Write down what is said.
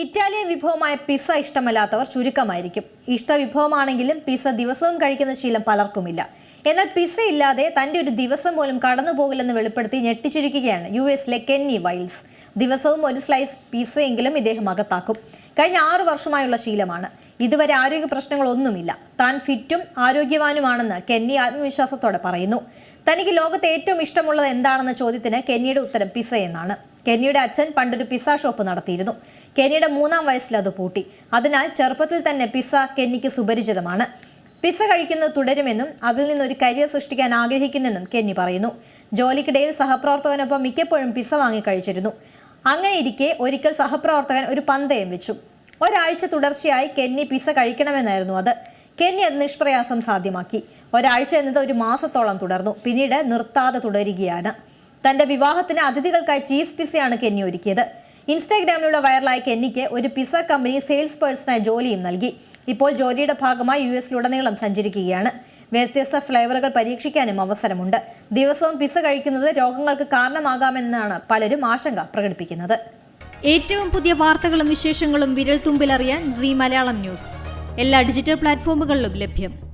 Italian വിഭവമായ pizza ഇഷ്ടമല്ലാത്തവർ ചുരുക്കമായിരിക്കും. ഇഷ്ടവിഭവമാണെങ്കിലും പിസ ദിവസവും കഴിക്കുന്ന ശീലം പലർക്കുമില്ല. എന്നാൽ പിസ ഇല്ലാതെ തന്റെ ഒരു ദിവസം പോലും കടന്നു പോകില്ലെന്ന് വെളിപ്പെടുത്തി ഞെട്ടിച്ചിരിക്കുകയാണ് യു എസിലെ കെന്നി വൈൽസ്. ദിവസവും ഒരു സ്ലൈസ് പിസയെങ്കിലും ഇദ്ദേഹം അകത്താക്കും. കഴിഞ്ഞ ആറു വർഷമായുള്ള ശീലമാണ്. ഇതുവരെ ആരോഗ്യ പ്രശ്നങ്ങളൊന്നുമില്ല. താൻ ഫിറ്റും ആരോഗ്യവാനുമാണെന്ന് കെന്നി ആത്മവിശ്വാസത്തോടെ പറയുന്നു. തനിക്ക് ലോകത്ത് ഏറ്റവും ഇഷ്ടമുള്ളത് എന്താണെന്ന ചോദ്യത്തിന് കെന്നിയുടെ ഉത്തരം പിസ എന്നാണ് കെന്നിയുടെ അച്ഛൻ പണ്ടൊരു പിസ്സ ഷോപ്പ് നടത്തിയിരുന്നു. കെന്നിയുടെ മൂന്നാം വയസ്സിൽ അത് പൂട്ടി. അതിനാൽ ചെറുപ്പത്തിൽ തന്നെ പിസ്സ കെന്നിക്ക് സുപരിചിതമാണ്. പിസ്സ കഴിക്കുന്നത് തുടരുമെന്നും അതിൽ നിന്നൊരു കരിയർ സൃഷ്ടിക്കാൻ ആഗ്രഹിക്കുന്നെന്നും കെന്നി പറയുന്നു. ജോലിക്കിടയിൽ സഹപ്രവർത്തകനൊപ്പം മിക്കപ്പോഴും പിസ്സ വാങ്ങി കഴിച്ചിരുന്നു. അങ്ങനെ ഇരിക്കെ ഒരിക്കൽ സഹപ്രവർത്തകൻ ഒരു പന്തയം വെച്ചു. ഒരാഴ്ച തുടർച്ചയായി കെന്നി പിസ്സ കഴിക്കണമെന്നായിരുന്നു അത്. കെന്നി അത് നിഷ്പ്രയാസം സാധ്യമാക്കി. ഒരാഴ്ച എന്നത് ഒരു മാസത്തോളം തുടർന്നു. പിന്നീട് നിർത്താതെ തുടരുകയാണ്. തന്റെ വിവാഹത്തിന് അതിഥികൾക്കായി ചീസ് പിസയാണ് കെന്നി ഒരുക്കിയത്. ഇൻസ്റ്റാഗ്രാമിലൂടെ വൈറലായ കെന്നിക്ക് ഒരു പിസ കമ്പനി സെയിൽസ് പേഴ്സണായി ജോലിയും നൽകി. ഇപ്പോൾ ജോലിയുടെ ഭാഗമായി യു എസിലുടനീളം സഞ്ചരിക്കുകയാണ്. വ്യത്യസ്ത ഫ്ലേവറുകൾ പരീക്ഷിക്കാനും അവസരമുണ്ട്. ദിവസവും പിസ കഴിക്കുന്നത് രോഗങ്ങൾക്ക് കാരണമാകാമെന്നാണ് പലരും ആശങ്ക പ്രകടിപ്പിക്കുന്നത്. ഏറ്റവും പുതിയ വാർത്തകളും വിശേഷങ്ങളും വിരൽ തുമ്പിലറിയാൻ സി മലയാളം ന്യൂസ്. എല്ലാ ഡിജിറ്റൽ പ്ലാറ്റ്ഫോമുകളിലും ലഭ്യം.